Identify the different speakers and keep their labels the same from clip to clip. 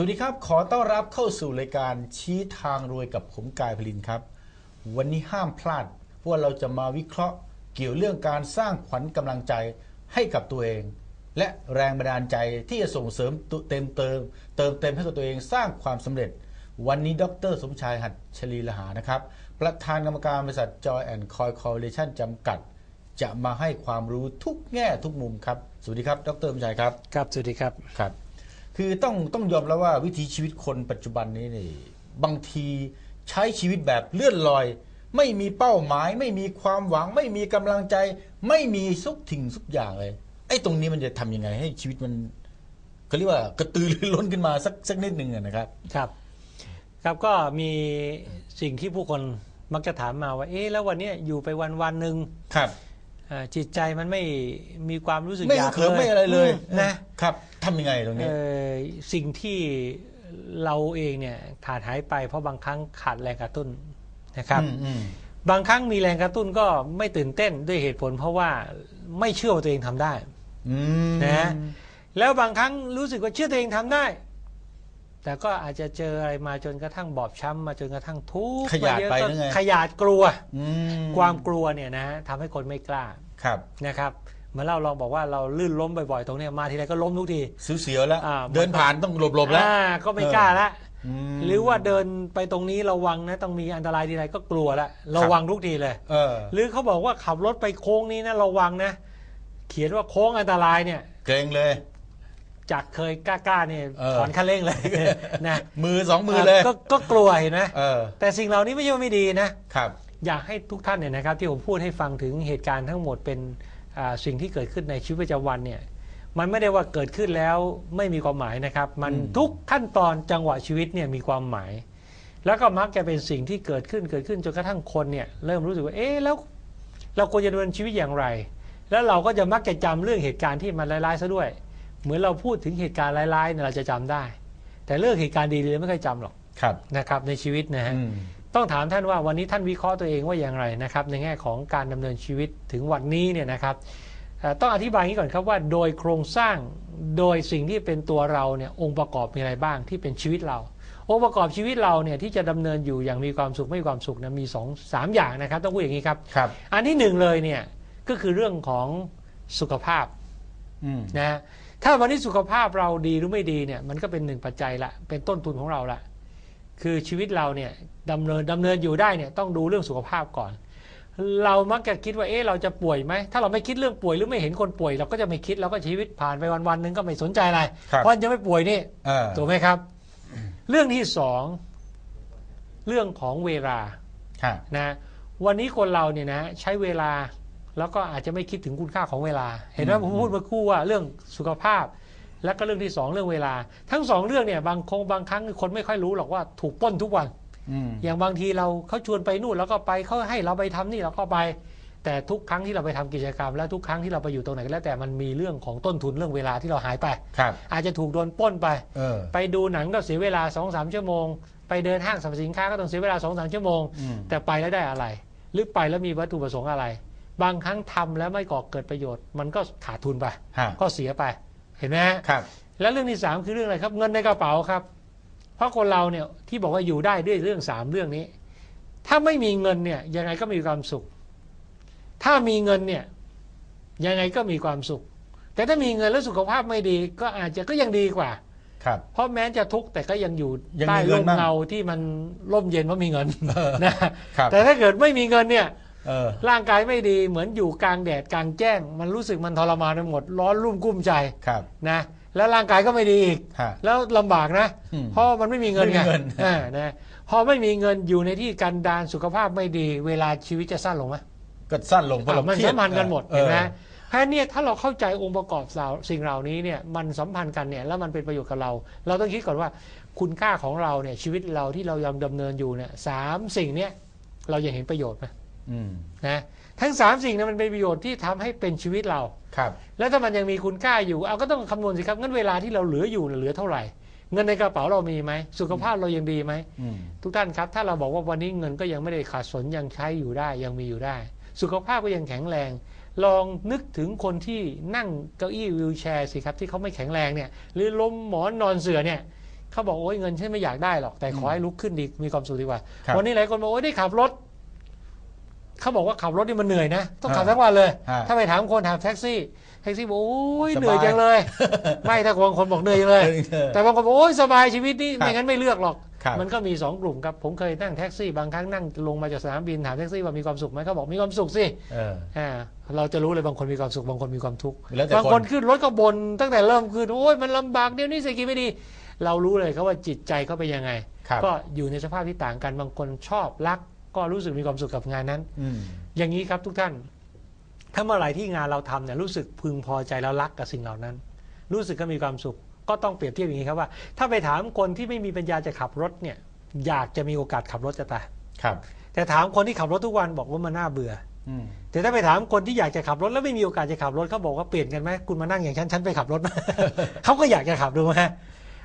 Speaker 1: สวัสดีครับ ขอต้อนรับเข้าสู่รายการชี้ทางรวยกับผมกายพลินครับ วันนี้ห้ามพลาดเพราะว่าเราจะมาวิเคราะห์เกี่ยวเรื่องการสร้างขวัญกำลังใจให้กับตัวเอง และแรงบันดาลใจที่จะส่งเสริมตุเต็มเติม เติมเต็มให้กับตัวเองสร้างความสำเร็จ วันนี้ดร สมชายหัดชลีละหานะครับ ประธานกรรมการบริษัท Joy and Coy Corporation จำกัด จะมาให้ความรู้ทุกแง่ทุกมุมครับ สวัสดีครับ ดร สมชายครับ
Speaker 2: ครับ สวัสดีครับ
Speaker 1: ครับ คือต้องต้องยอมแล้วว่าวิถีชีวิตคนปัจจุบันนี้นี่บางทีใช้ชีวิตแบบเลื่อนลอย ไม่มีเป้าหมาย ไม่มีความหวัง ไม่มีกำลังใจ ไม่มีสุกถิ่งสุกอย่างเลยไอ้ตรงนี้มันจะทำยังไง ให้ชีวิตมันเขาเรียกว่ากระตือรือร้นขึ้นมาสักสักนิดหนึ่งอะนะครับ
Speaker 2: ครับ ครับก็มีสิ่งที่ผู้คนมักจะถามมาว่า เอ๊ะแล้ววันเนี้ยอยู่ไปวันวันๆหนึ่ง
Speaker 1: ครับ
Speaker 2: อ่า จิตใจมันไม่มีความรู้สึก
Speaker 1: ไม่
Speaker 2: อยาก
Speaker 1: เขิมไม่อะไรเลย
Speaker 2: มนะครับ
Speaker 1: ทำยังไงตรงนี้
Speaker 2: เอ่อสิ่งที่เราเองเนี่ยขาดหายไปเพราะบางครั้งขาดแรงกระตุ้นนะครับ
Speaker 1: อืมอืม
Speaker 2: บางครั้งมีแรงกระตุ้นก็ไม่ตื่นเต้นด้วยเหตุผล เพราะว่าไม่เชื่อว่าตัวเองทำได้
Speaker 1: อืม
Speaker 2: นะแล้วบางครั้งรู้สึกว่าเชื่อตัวเองทำได้ แต่ก็อาจจะเจออะไรมาจนกระทั่งบอบช้ำมาจนกระทั่งทุกข์
Speaker 1: ขยาด
Speaker 2: มเอะ
Speaker 1: ไป
Speaker 2: ก็
Speaker 1: หรือไง
Speaker 2: ขยาดกลัว
Speaker 1: อืม
Speaker 2: ความกลัวเนี่ยนะทำให้คนไม่กล้า
Speaker 1: ครับ
Speaker 2: นะครับเหมื่อนเราลองบอกว่าเราลื่นล้มบ่อยๆ ตรงเนี้ยมาทีไรก็ล้มทุกที
Speaker 1: เสียวๆแล้ว
Speaker 2: อ่า
Speaker 1: เดินผ่านต้องหลบๆแล้ว
Speaker 2: อ่าก็ไม่กล้าละ
Speaker 1: ม
Speaker 2: หรือว่าเดินไปตรงนี้ระวังนะต้องมีอันตรายทีไรก็กลัวละระวังทุกทีเลย
Speaker 1: เออ
Speaker 2: หรือเขาบอกว่าขับรถไปโค้งนี้นะระวังนะ เขียนว่าโค้งอันตรายเนี่ย
Speaker 1: เกรงเลย
Speaker 2: จากเคยกล้าๆเนี่ย
Speaker 1: เออ
Speaker 2: ถอนคันเร่งเลย นะ
Speaker 1: มือสองมือเลย
Speaker 2: ก็ก็กลัวเห็นไหม
Speaker 1: เออ
Speaker 2: แต่สิ่งเหล่านี้ไม่ใช่ว่าไม่ดีนะ
Speaker 1: ครับ
Speaker 2: อยากให้ทุกท่านเนี่ยนะครับที่ผมพูดให้ฟังถึงเหตุการณ์ทั้งหมดเป็นอ่าสิ่งที่เกิดขึ้นในชีวิตประจำวันเนี่ยมันไม่ได้ว่าเกิดขึ้นแล้วไม่มีความหมายนะครับ มัน
Speaker 1: อืม
Speaker 2: ทุกขั้นตอนจังหวะชีวิตเนี่ยมีความหมาย แล้วก็มักจะเป็นสิ่งที่เกิดขึ้นเกิดขึ้นจนกระทั่งคนเนี่ยเริ่มรู้สึกว่าเอ๊ะแล้ว เราควรจะดำเนินชีวิตอย่างไร แล้วเราก็จะมักจะจำเรื่องเหตุการณ์ที่มันร้ายๆซะด้วย เหมือนเราพูดถึงเหตุการณ์ร้ายๆเนี่ยเราจะจำได้ แต่เรื่องเหตุการณ์ดีๆไม่เคยจำหรอก
Speaker 1: ครับ
Speaker 2: นะครับในชีวิตนะฮะ
Speaker 1: อืม
Speaker 2: ต้องถามท่านว่าวันนี้ท่านวิเคราะห์ตัวเองว่าอย่างไรนะครับในแง่ของการดำเนินชีวิตถึงวันนี้เนี่ยนะครับเอ่อต้องอธิบายอย่างนี้ก่อนครับว่าโดยโครงสร้างโดยสิ่งที่เป็นตัวเราเนี่ยองค์ประกอบมีอะไรบ้างที่เป็นชีวิตเรา องค์ประกอบชีวิตเราเนี่ยที่จะดำเนินอยู่อย่างมีความสุขไม่มีความสุขนะมีสองสามอย่างนะครับต้องพูดอย่างนี้ครับ
Speaker 1: ครับ
Speaker 2: อันที่หนึ่งเลยเนี่ยก็คือเรื่องของสุขภาพ
Speaker 1: อืม
Speaker 2: นะฮะ ถ้าวันนี้สุขภาพเราดีหรือไม่ดีเนี่ยมันก็เป็นหนึ่งปัจจัยละเป็นต้นทุนของเราละคือชีวิตเราเนี่ยดำเนินดำเนินอยู่ได้เนี่ยต้องดูเรื่องสุขภาพก่อน เรามักจะคิดว่าเอ๊ะเราจะป่วยไหมถ้าเราไม่คิดเรื่องป่วยหรือไม่เห็นคนป่วย เราก็จะไม่คิดเราก็ชีวิตผ่านไปวันวันๆหนึ่งก็ไม่สนใจอะไร
Speaker 1: ครับ
Speaker 2: เพราะยังไม่ป่วยนี่
Speaker 1: เออ
Speaker 2: ถูกไหมครับ เรื่องที่สองเรื่องของเวลา
Speaker 1: ฮะ
Speaker 2: นะวันนี้คนเราเนี่ยนะใช้เวลา แล้วก็อาจจะไม่คิดถึงคุณค่าของเวลา เห็นไหมผมพูดเมื่อครู่ว่าเรื่องสุขภาพ แล้วก็เรื่องที่สองเรื่องเวลา ทั้งสองเรื่องเนี่ยบางคงบางครั้งคนไม่ค่อยรู้หรอกว่าถูกปล้นทุกวัน
Speaker 1: อืม
Speaker 2: อย่างบางทีเราเขาชวนไปนู่นแล้วก็ไปเขาให้เราไปทำนี่เราก็ไป แต่ทุกครั้งที่เราไปทำกิจกรรม และทุกครั้งที่เราไปอยู่ตรงไหนก็แล้วแต่มันมีเรื่องของต้นทุนเรื่องเวลาที่เราหายไป
Speaker 1: ครับ
Speaker 2: อาจจะถูกโดนปล้นไป
Speaker 1: เออ
Speaker 2: ไปดูหนังก็เสียเวลา2อสชั่วโมง ไปเดินห้างสรรพสินค้าก็ต้องเสียเวลา2อสชั่วโมง
Speaker 1: อืม
Speaker 2: แต่ไปแล้วได้อะไร หรือไปแล้วมีวัตถุประสงค์อะไร บางครั้งทำแล้วไม่ก่อเกิดประโยชน์ มันก็ขาดทุนไป
Speaker 1: ฮะ
Speaker 2: ก็เสียไป เห็นไหมฮะ
Speaker 1: ครับ
Speaker 2: แล้วเรื่องที่สามคือเรื่องอะไรครับ เงินในกระเป๋าครับ เพราะคนเราเนี่ยที่บอกว่าอยู่ได้ด้วยเรื่องสามเรื่องนี้ ถ้าไม่มีเงินเนี่ยยังไงก็มีความสุข ถ้ามีเงินเนี่ยยังไงก็มีความสุข แต่ถ้ามีเงินแล้วสุขภาพไม่ดีก็อาจจะก็ยังดีกว่า
Speaker 1: ครับ
Speaker 2: เพราะแม้จะทุกข์แต่ก็ยังอยู่
Speaker 1: ยังมี
Speaker 2: ใต้
Speaker 1: เงิ
Speaker 2: ร่
Speaker 1: น
Speaker 2: ม
Speaker 1: บ้าง
Speaker 2: เงาที่มันร่มเย็นเพราะมีเงิน
Speaker 1: เออ
Speaker 2: นะครับแต่ถ้าเกิดไม่มีเงินเนี่ย
Speaker 1: เออ
Speaker 2: ร่างกายไม่ดีเหมือนอยู่กลางแดดกลางแจ้ง มันรู้สึกมันทรมานไปหมดร้อนรุ่มกุ้มใจ
Speaker 1: ครับ
Speaker 2: นะแล้วร่างกายก็ไม่ดีอีก
Speaker 1: ฮะ
Speaker 2: แล้วลำบากนะ
Speaker 1: อืม
Speaker 2: เพราะมันไม่มีเงิน
Speaker 1: ไม่มี
Speaker 2: ไง
Speaker 1: เงิน
Speaker 2: อ่านะพอไม่มีเงินอยู่ในที่กันดารสุขภาพไม่ดี เวลาชีวิตจะสั้นลงไหม
Speaker 1: ก็สั้นลงเพราะเรา
Speaker 2: มัน
Speaker 1: เครีย
Speaker 2: สัมพันธ์กันหมด
Speaker 1: ออ
Speaker 2: เห็นไหมเพราะฉะนั้นเนี่ยถ้าเราเข้าใจองค์ประกอบสาวสิ่งเหล่านี้เนี่ยมันสัมพันธ์กันเนี่ยแล้วมันเป็นประโยชน์กับเรา เราต้องคิดก่อนว่าคุณค่าของเราเนี่ยชีวิตเราที่เรายังดำเนินอยู่เนี่ยสามสิ่งเนี่ยเรายังเห็นประโยชน์ไหม
Speaker 1: อืม
Speaker 2: นะทั้งสามสิ่งนั้นมันเป็นประโยชน์ที่ทำให้เป็นชีวิตเรา
Speaker 1: ครับ
Speaker 2: แล้วถ้ามันยังมีคุณค่าอยู่เอาก็ต้องคำนวณสิครับงั้นเวลาที่เราเหลืออยู่เหลือเท่าไหร่ เงินในกระเป๋าเรามีไหมสุขภาพเรายังดีไหม
Speaker 1: อืม
Speaker 2: ทุกท่านครับ ถ้าเราบอกว่าวันนี้เงินก็ยังไม่ได้ขาดสนยังใช้อยู่ได้ยังมีอยู่ได้ สุขภาพก็ยังแข็งแรง ลองนึกถึงคนที่นั่งเก้าอี้วิวแชร์สิครับที่เขาไม่แข็งแรงเนี่ย หรือล้มหมอนนอนเสือเนี่ยเขาบอกโอ้ยเงินฉันไม่อยากได้หรอกแต่ขอให้ลุกขึ้นดีมีความสุขดีกว่า
Speaker 1: ครับ
Speaker 2: วันนี้หลายคนบอกโอ้ยได้ขับรถ เขาบอกว่าขับรถนี่มันเหนื่อยนะ ต้องขับ
Speaker 1: ฮะ
Speaker 2: ทั้งวันเลย
Speaker 1: ฮะ
Speaker 2: ถ้าไปถามคนถามแท็กซี่แท็กซี่บอกโอ้ย
Speaker 1: สบาย
Speaker 2: เหนื่อยจังเลย ไม่ถ้าบางคนบอกเหนื่อยจังเลย
Speaker 1: เออ
Speaker 2: แต่บางคนบอกโอ้ยสบายชีวิตนี่
Speaker 1: ครับ
Speaker 2: ไม่งั้นไม่เลือกหรอก
Speaker 1: ครับ
Speaker 2: มันก็มีสองกลุ่มครับ ผมเคยนั่งแท็กซี่บางครั้งนั่งลงมาจากสนามบินถามแท็กซี่ว่ามีความสุขไหมเขาบอกมีความสุขสิ
Speaker 1: เออ
Speaker 2: อ่าเราจะรู้เลยบางคนมีความสุขบางคนมีความทุกข์
Speaker 1: แล้วแต่
Speaker 2: บาง
Speaker 1: ค
Speaker 2: คนนขึ้นรถก็บนตั้งแต่เริ่มขึ้นโอ้ยมันลำบากเดี๋ยวนี้เศรษฐกิจไม่ดี เรารู้เลยครับว่าจิตใจเขาเป็นยังไง
Speaker 1: ครับ
Speaker 2: ก็อยู่ในสภาพที่ต่างกันบางคนชอบรัก ก็รู้สึกมีความสุขกับงานนั้น
Speaker 1: อืม
Speaker 2: อย่างนี้ครับทุกท่าน ถ้าเมื่อไหร่ที่งานเราทำเนี่ยรู้สึกพึงพอใจแล้วรักกับสิ่งเหล่านั้น รู้สึกก็มีความสุข ก็ต้องเปรียบเทียบอย่างนี้ครับว่า ถ้าไปถามคนที่ไม่มีปัญญาจะขับรถเนี่ย อยากจะมีโอกาสขับรถจะตาย
Speaker 1: ครับ
Speaker 2: แต่ถามคนที่ขับรถทุกวันบอกว่ามันน่าเบื่อ
Speaker 1: อืม
Speaker 2: แต่ถ้าไปถามคนที่อยากจะขับรถแล้วไม่มีโอกาสจะขับรถเขาบอกว่าเปลี่ยนกันไหมคุณมานั่งอย่างฉันฉันไปขับรถมา เขาก็อยากจะขับดูไหม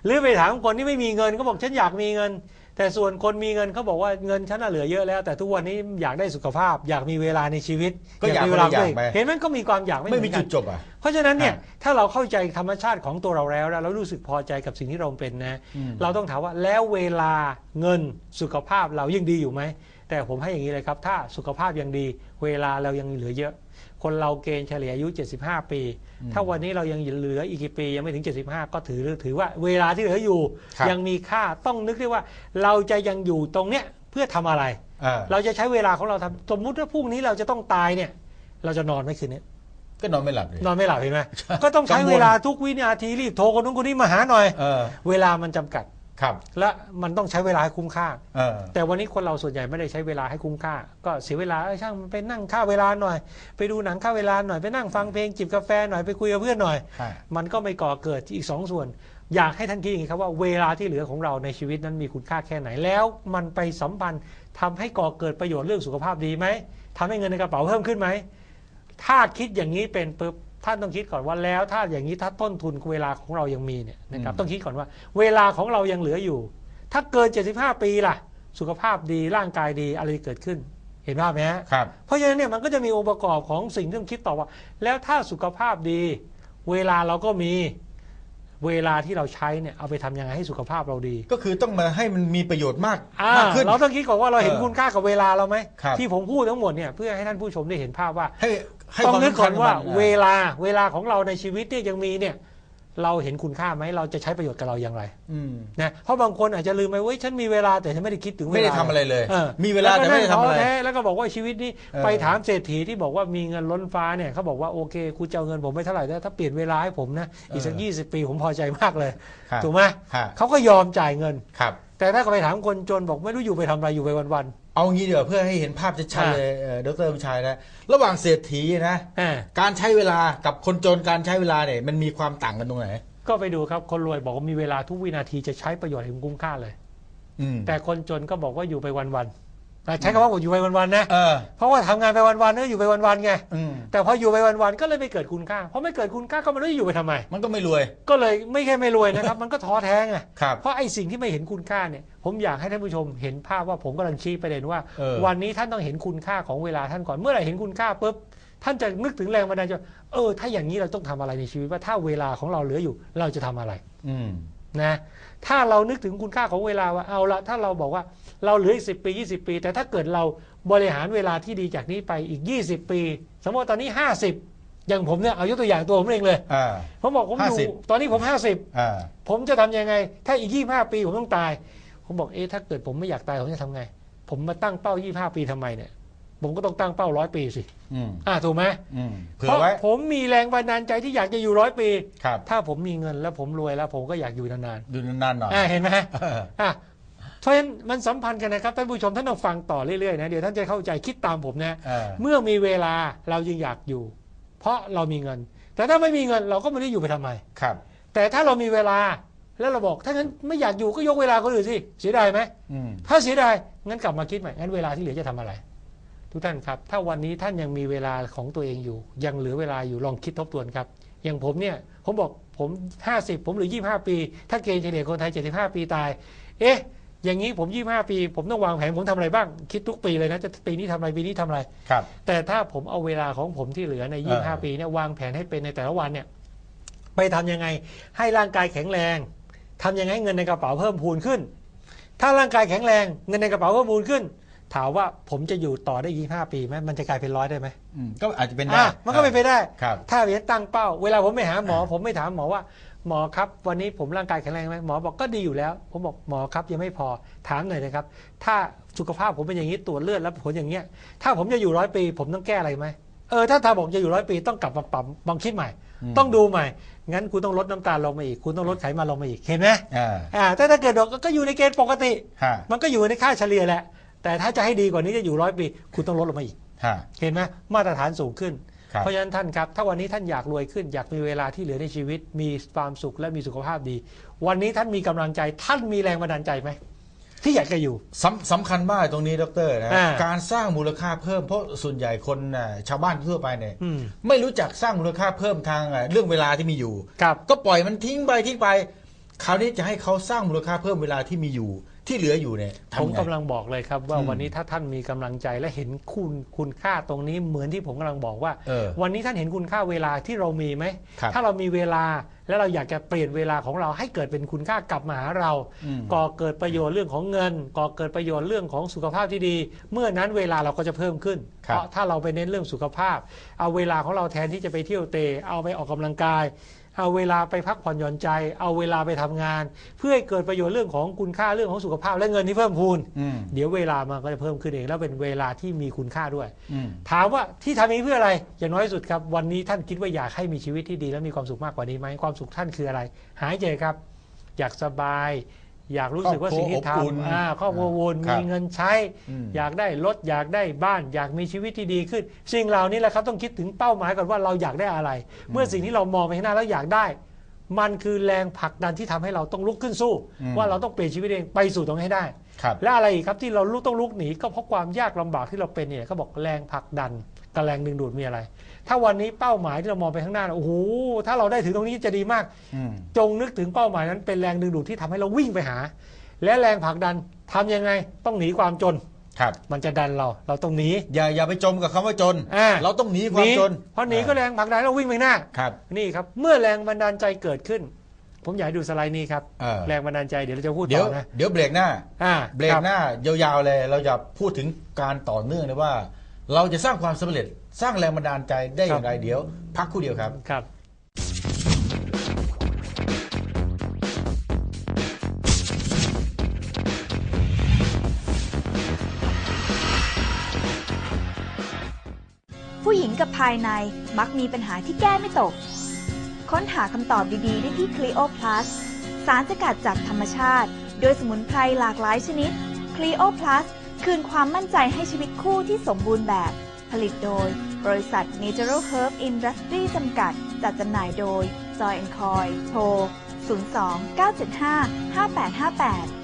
Speaker 2: หรือไปถามคนที่ไม่มีเงินเขาบอกฉันอยากมีเงิน แต่ส่วนคนมีเงินเขาบอกว่าเงินฉันน่ะเหลือเยอะแล้ว แต่ทุกวันนี้อยากได้สุขภาพ อยากมีเวลาในชีวิต
Speaker 1: ก็อยาก
Speaker 2: มีเวลา
Speaker 1: คนละอย่าง
Speaker 2: ด้วย
Speaker 1: ไป
Speaker 2: เห็นไหมก็มีความอยากไม่
Speaker 1: ไม่
Speaker 2: เห
Speaker 1: มี
Speaker 2: มือนกั
Speaker 1: จุ
Speaker 2: น
Speaker 1: ดจบอะ
Speaker 2: เพราะฉะนั้นเนี่ย
Speaker 1: ฮะ
Speaker 2: ถ้าเราเข้าใจธรรมชาติของตัวเราแล้วนะเรารู้สึกพอใจกับสิ่งที่เราเป็นนะ
Speaker 1: อืม
Speaker 2: เราต้องถามว่าแล้วเวลาเงินสุขภาพเรายังดีอยู่ไหมแต่ผมให้อย่างนี้เลยครับ ถ้าสุขภาพยังดี เวลาเรายังเหลือเยอะ คนเราเกณฑ์เฉลี่ยอายุ 75 ปี
Speaker 1: อืม
Speaker 2: ถ้าวันนี้เรายังเหลืออีกกี่ปียังไม่ถึง 75 ก็ถือถือว่าเวลาที่เหลืออยู่
Speaker 1: ครับ
Speaker 2: ยังมีค่าต้องนึกด้วยว่าเราจะยังอยู่ตรงเนี้ยเพื่อทำอะไร
Speaker 1: อ่า
Speaker 2: เราจะใช้เวลาของเราทำสมมุติว่าพรุ่งนี้เราจะต้องตายเนี่ย เราจะนอนไหมคืนนี้
Speaker 1: ก็นอนไม่หลับเลย
Speaker 2: นอนไม่หลับเห็นไหมก็ต้องใช้
Speaker 1: กังวล
Speaker 2: เวลาทุกวินาทีรีบโทรคนนู้นคนนี้มาหาหน่อย
Speaker 1: เออ
Speaker 2: เวลามันจำกัด
Speaker 1: ครับ
Speaker 2: และมันต้องใช้เวลาให้คุ้มค่า
Speaker 1: เออ
Speaker 2: แต่วันนี้คนเราส่วนใหญ่ไม่ได้ใช้เวลาให้คุ้มค่า ก็เสียเวลาเอ้ยช่างมันไปนั่งค่าเวลาหน่อย ไปดูหนังค่าเวลาหน่อยไปนั่งฟังเพลงจิบกาแฟหน่อยไปคุยกับเพื่อนหน่อย
Speaker 1: ฮะ
Speaker 2: มันก็ไม่ก่อเกิดอีกสองส่วน อยากให้ท่านคิดอย่างนี้ครับว่าเวลาที่เหลือของเราในชีวิตนั้นมีคุณค่าแค่ไหนแล้ว มันไปสัมพันธ์ทำให้ก่อเกิดประโยชน์เรื่องสุขภาพดีไหมทำให้เงินในกระเป๋าเพิ่มขึ้นไหมถ้าคิดอย่างนี้เป็นปุ๊บ ท่านต้องคิดก่อนว่าแล้วถ้าอย่างนี้ถ้าต้นทุนเวลาของเรายังมีเนี่ยนะครับ
Speaker 1: อืม
Speaker 2: ต้องคิดก่อนว่า เวลาของเรายังเหลืออยู่ ถ้าเกิน 75 ปีล่ะ สุขภาพดีร่างกายดีอะไรจะเกิดขึ้นเห็นภาพไหมฮะ
Speaker 1: ครับ
Speaker 2: เพราะฉะนั้นเนี่ยมันก็จะมีองค์ประกอบของสิ่งที่ต้องคิดต่อว่า แล้วถ้าสุขภาพดี เวลาเราก็มีเวลาที่เราใช้เนี่ยเอาไปทำยังไงให้สุขภาพเราดี
Speaker 1: ก็คือต้องมาให้มันมีประโยชน์มาก
Speaker 2: อ่ามา
Speaker 1: กขึ้น
Speaker 2: เราต้องคิดก่อนว่าเราเห็น
Speaker 1: เออ
Speaker 2: คุณค่ากับเวลาเราไหม
Speaker 1: ครับ
Speaker 2: ที่ผมพูดทั้งหมดเนี่ยเพื่อให้ท่านผู้ชมได้เห็นภาพว่า
Speaker 1: ให้ให้
Speaker 2: ต้อง
Speaker 1: ความ
Speaker 2: นึกก่อน
Speaker 1: สำคัญ
Speaker 2: ว่า
Speaker 1: บมัน
Speaker 2: เวลาเวลาของเราในชีวิตเนี่ยยังมีเนี่ยเราเห็นคุณค่าไหมเราจะใช้ประโยชน์กับเราอย่างไร
Speaker 1: อืม
Speaker 2: นะเพราะบางคนอาจจะลืมไปเว้ยฉันมีเวลาแต่ฉันไม่ได้คิดถึงเวลา
Speaker 1: ไม่ได้ทำอะไรเลย
Speaker 2: เออ
Speaker 1: มีเวลาแต่ไม่ได้ทำอะไร
Speaker 2: แล้วก็นั่งท้แท้แล้วก็บอกว่าชีวิตนี้
Speaker 1: เออ
Speaker 2: ไปถามเศรษฐีที่บอกว่ามีเงินล้นฟ้าเนี่ยเขาบอกว่าโอเคคุณจะเอาเงินผมไม่เท่าไหร่แต่ถ้าเปลี่ยนเวลาให้ผมนะอีกสักยี่สิบปีผมพอใจมากเลย
Speaker 1: ครับ
Speaker 2: ถูกไหม
Speaker 1: ฮะ
Speaker 2: เขาก็ยอมจ่ายเงิน
Speaker 1: ครับ
Speaker 2: แต่ถ้าไปถามคนจนบอกไม่รู้อยู่ไปทำอะไรอยู่ไปวัน
Speaker 1: เอางี้เดี๋ยวาเพื่อให้เห็นภาพชัดๆเลยเอ่อดรมชัยนะระหว่างเศรษฐีนะ
Speaker 2: ๆอ่า
Speaker 1: การใช้เวลากับคนจนการใช้เวลาเนี่ยมันมีความต่างกันตรงไหน
Speaker 2: ก็ไปดูครับคนรวยบอกว่ามีเวลาทุกวินาทีจะใช้ประโยชน์ให้คุ้มค่าเลย
Speaker 1: อืม
Speaker 2: แต่คนจนก็บอกว่าอยู่ไปวันๆอะ ใช้คำว่าอยู่ไปวันๆนะ
Speaker 1: เออ
Speaker 2: เพราะว่าทำงานไปวันๆเนี่ยอยู่ไปวันๆไง
Speaker 1: อืม
Speaker 2: แต่พออยู่ไปวันๆก็เลยไม่เกิดคุณค่าเพราะไม่เกิดคุณค่าก็ไมันรู้จะอยู่ไปทำไม
Speaker 1: มันก็ไม่รวย
Speaker 2: ก็เลยไม่แค่ไม่รวยนะครับ มันก็ท้อแท้ไง
Speaker 1: ครับ
Speaker 2: เพราะไอ้สิ่งที่ไม่เห็นคุณค่าเนี่ยผมอยากให้ท่านผู้ชมเห็นภาพว่าผมกำลังชี้ประเด็นว่า
Speaker 1: เออ
Speaker 2: วันนี้ท่านต้องเห็นคุณค่าของเวลาท่านก่อนเมื่อไหร่เห็นคุณค่าปุ๊บท่านจะนึกถึงแรงบันดาลใจเออ ถ้าอย่างนี้เราต้องทำอะไรในชีวิตว่าถ้าเวลาของเราเหลืออยู่ เราจะทำอะไร
Speaker 1: อืม
Speaker 2: นะถ้าเรานึกถึงคุณค่าของเวลาว่าเอาละถ้าเราบอกว่าเราเหลืออีกสิปี 20 ปี แต่ถ้าเกิดเราบริหารเวลาที่ดีจากนี้ไปอีก 20 ปี สมมติว่าตอนนี้ 50 อย่างผมเนี่ยเอายกตัวอย่างตัวผมเองเลย
Speaker 1: อ่า
Speaker 2: ผมบอกผมอยู่
Speaker 1: 50
Speaker 2: ตอนนี้ผม 50
Speaker 1: อ่า
Speaker 2: ผมจะทำยังไง ถ้าอีก 25 ปีผมต้องตาย ผมบอกเอ๊ะถ้าเกิดผมไม่อยากตายผมจะทำไง ผมมาตั้งเป้า 25 ปีทำไมเนี่ย ผมก็ต้องตั้งเป้าร้อยปีสิ
Speaker 1: อืม
Speaker 2: อ่าถูกไหม
Speaker 1: อืมเผื่
Speaker 2: เพ
Speaker 1: อ
Speaker 2: ราะ
Speaker 1: ไว้
Speaker 2: ผมมีแรงบันดาลใจที่อยากจะอยู่ร้อยปี
Speaker 1: ครับ
Speaker 2: ถ้าผมมีเงินแล้วผมรวยแล้ว ผมก็อยากอยู่นาน
Speaker 1: ดูนานๆหน่อย
Speaker 2: ๆอ่าเห็นไหม
Speaker 1: เออ
Speaker 2: อะเพราะฉะนั้นมันสัมพันธ์กันนะครับท่านผู้ชมท่านต้องฟังต่อเรื่อยๆนะเดี๋ยวท่านจะเข้าใจคิดตามผมนะ
Speaker 1: เออ
Speaker 2: เมื่อมีเวลาเราจึงอยากอยู่ เพราะเรามีเงิน แต่ถ้าไม่มีเงินเราก็ไม่ได้อยู่ไปทำไม
Speaker 1: ครับ
Speaker 2: แต่ถ้าเรามีเวลาแล้วเราบอกถ้างั้นไม่อยากอยู่ก็ยกเวลาคนอื่นสิเสียดายไหม
Speaker 1: อืม
Speaker 2: ถ้าเสียดายงั้นกลับมาคิดใหม่งั้นเวลาที่เหลือจะทำอะไร ทุกท่านครับ ถ้าวันนี้ท่านยังมีเวลาของตัวเองอยู่ ยังเหลือเวลาอยู่ลองคิดทบทวนครับ อย่างผมเนี่ย ผมบอกผม 50 ผมเหรือ 25 ปี ถ้าเกณฑ์เฉลี่ยคนไทย 75 ปีตาย เอ๊ะ อย่างนี้ผม 25 ปี ผมต้องวางแผนผมทำอะไรบ้าง คิดทุกปีเลยนะ จะปีนี้ทำอะไร ปีนี้ทำอะไร
Speaker 1: ครับ
Speaker 2: แต่ถ้าผมเอาเวลาของผมที่เหลือใน
Speaker 1: เออ
Speaker 2: 25 ปีเนี่ยวางแผนให้เป็นในแต่ละวันเนี่ย ไปทำยังไง ให้ร่างกายแข็งแรงทำยังไงให้เงินในกระเป๋าเพิ่มพูนขึ้น ถ้าร่างกายแข็งแรง เงินในกระเป๋าเพิ่มพูนขึ้น ถามว่าผมจะอยู่ต่อได้ยี่ห้าปีไหมมันจะกลายเป็นร้อยได้ไหม
Speaker 1: อืมก็อาจจะเป็นได้
Speaker 2: อะมันก็เป็นไปได้
Speaker 1: ครับ
Speaker 2: ถ้าเรียนตั้งเป้า เวลาผมไปหาหมอ ผมไม่ถามหมอว่า หมอครับ วันนี้ผมร่างกายแข็งแรงไหมหมอบอกก็ดีอยู่แล้ว ผมบอกหมอครับยังไม่พอถามหน่อยนะครับ ถ้าสุขภาพผมเป็นอย่างนี้ตรวจเลือดแล้วผลอย่างเงี้ย ถ้าผมจะอยู่ร้อยปี ผมต้องแก้อะไรไหมเออถ้าถ้าบอกจะอยู่ร้อยปีต้องกลับมาปรับบังคิดใหม่
Speaker 1: อืม
Speaker 2: ต้องดูใหม่ งั้นคุณต้องลดน้ำตาลลงมาอีกคุณต้องลดไขมันลงมาอีกเห็นไหม
Speaker 1: อ่า
Speaker 2: อ่าแต่ถ้าเกิดบอกก็อยู่ในเกณฑ์ปกติ
Speaker 1: ฮะ
Speaker 2: มันก็อยู่ในค่าเฉลี่ยแหละ แต่ถ้าจะให้ดีกว่านี้จะอยู่ร้อยปี คุณต้องลดลงมาอีก
Speaker 1: ฮะ
Speaker 2: เห็นไหมมาตรฐานสูงขึ้น
Speaker 1: ครับ
Speaker 2: เพราะฉะนั้นท่านครับ ถ้าวันนี้ท่านอยากรวยขึ้น อยากมีเวลาที่เหลือในชีวิต มีความสุขและมีสุขภาพดี วันนี้ท่านมีกำลังใจ ท่านมีแรงบันดาลใจไหมที่อยากจะอยู่
Speaker 1: สำสำคัญมากตรงนี้ดรนะ
Speaker 2: อ่า
Speaker 1: การสร้างมูลค่าเพิ่มเพราะส่วนใหญ่คนน่ะชาวบ้านทั่วไปเนี่ย
Speaker 2: อืม
Speaker 1: ไม่รู้จักสร้างมูลค่าเพิ่มทางอะเรื่องเวลาที่มีอยู่
Speaker 2: ครับ
Speaker 1: ก็ปล่อยมันทิ้งไปทิ้งไป คราวนี้จะให้เขาสร้างมูลค่าเพิ่มเวลาที่มีอยู่ ที่เหลืออยู่เนี่ย
Speaker 2: ผม
Speaker 1: ทำไง
Speaker 2: กำลังบอกเลยครับว่า
Speaker 1: อืม
Speaker 2: วันนี้ถ้าท่านมีกำลังใจและเห็นคุณคุณค่าตรงนี้เหมือนที่ผมกำลังบอกว่า
Speaker 1: เออ
Speaker 2: วันนี้ท่านเห็นคุณค่าเวลาที่เรามีไหม
Speaker 1: ครับ
Speaker 2: ถ้าเรามีเวลาแล้วเราอยากจะเปลี่ยนเวลาของเราให้เกิดเป็นคุณค่ากลับมาหาเรา
Speaker 1: อืม
Speaker 2: ก่อเกิดประโยชน์เรื่องของเงิน ก่อเกิดประโยชน์เรื่องของสุขภาพที่ดี เมื่อนั้นเวลาเราก็จะเพิ่มขึ้น
Speaker 1: ครั
Speaker 2: เพ
Speaker 1: บ
Speaker 2: ราะถ้าเราไปเน้นเรื่องสุขภาพ เอาเวลาของเราแทนที่จะไปเที่ยวเตะเอาไปออกกำลังกาย เอาเวลาไปพักผ่อนหย่อนใจ เอาเวลาไปทำงาน เพื่อให้เกิดประโยชน์เรื่องของคุณค่าเรื่องของสุขภาพและเงินที่เพิ่มพูน
Speaker 1: อืม
Speaker 2: เดี๋ยวเวลามันก็จะเพิ่มขึ้นเองแล้วเป็นเวลาที่มีคุณค่าด้วย
Speaker 1: อืม
Speaker 2: ถามว่าที่ทำนี้เพื่ออะไร อย่างน้อยที่สุดครับ วันนี้ท่านคิดว่าอยากให้มีชีวิตที่ดีและมีความสุขมากกว่านี้ไหมความสุขท่านคืออะไร หายใจครับ อยากสบาย อยากรู้สึกว่าสิ่งที่
Speaker 1: ครอบครัวอบอุ่น
Speaker 2: ทำอ่าครอบครัววน
Speaker 1: ครับ
Speaker 2: มีเงินใช้
Speaker 1: อืม
Speaker 2: อยากได้รถอยากได้บ้าน อยากมีชีวิตที่ดีขึ้น สิ่งเหล่านี้แหละครับต้องคิดถึงเป้าหมายก่อนว่าเราอยากได้อะไร เมื่อสิ่งที่เรามองไปข้างหน้าแล้วอยากได้ มันคือแรงผลักดันที่ทำให้เราต้องลุกขึ้นสู้
Speaker 1: อืม
Speaker 2: ว่าเราต้องเปลี่ยนชีวิตเองไปสู่ตรงนี้ให้ได้
Speaker 1: ครับ
Speaker 2: และอะไรอีกครับที่เราลุกต้องลุกหนีก็เพราะความยากลำบากที่เราเป็นเนี่ยเขาบอกแรงผลักดัน กับแรงดึงดูดมีอะไร ถ้าวันนี้เป้าหมายที่เรามองไปข้างหน้าน่ะโอ้โหถ้าเราได้ถึงตรงนี้จะดีมาก
Speaker 1: อืม
Speaker 2: จงนึกถึงเป้าหมายนั้นเป็นแรงดึงดูดที่ทำให้เราวิ่งไปหา และแรงผลักดันทำยังไงต้องหนีความจน
Speaker 1: ครับ
Speaker 2: มันจะดันเราเราต้องหนี
Speaker 1: อย่าอย่าไปจมกับคำว่าจน
Speaker 2: อ่า
Speaker 1: เราต้องหนีความจน
Speaker 2: เพราะหนีก็แรงผลักดันให้เราวิ่งไปหน้า
Speaker 1: ครับ
Speaker 2: นี่ครับเมื่อแรงบันดาลใจเกิดขึ้น ผมอยากให้ดูสไลด์นี้ครับ
Speaker 1: เออ
Speaker 2: แรงบันดาลใจเดี๋ยวเราจะพูด
Speaker 1: เดี๋ย
Speaker 2: ต่
Speaker 1: ว
Speaker 2: อนะ
Speaker 1: เดี๋ยวเบรกหน้า
Speaker 2: อ่า
Speaker 1: เบรก
Speaker 2: คบ
Speaker 1: หน้ายาวๆเลยเราจะพูดถึงการต่อเนื่องเลยว่า เราจะสร้างความสำเร็จสร้างแรงบันดาลใจได้อย่างไรเดี๋ยว พักครู่เดียวครับ
Speaker 2: ครับ
Speaker 3: ผู้หญิงกับภายในมักมีปัญหาที่แก้ไม่ตก ค้นหาคำตอบดีๆ ได้ที่ Clio Plus สารสกัดจากธรรมชาติ โดยสมุนไพรหลากหลายชนิด Clio Plus คืนความมั่นใจให้ชีวิตคู่ที่สมบูรณ์แบบ ผลิตโดย บริษัท Natural Herb Industry จำกัด จัดจำหน่ายโดย Joy Co โทร 02 975 5858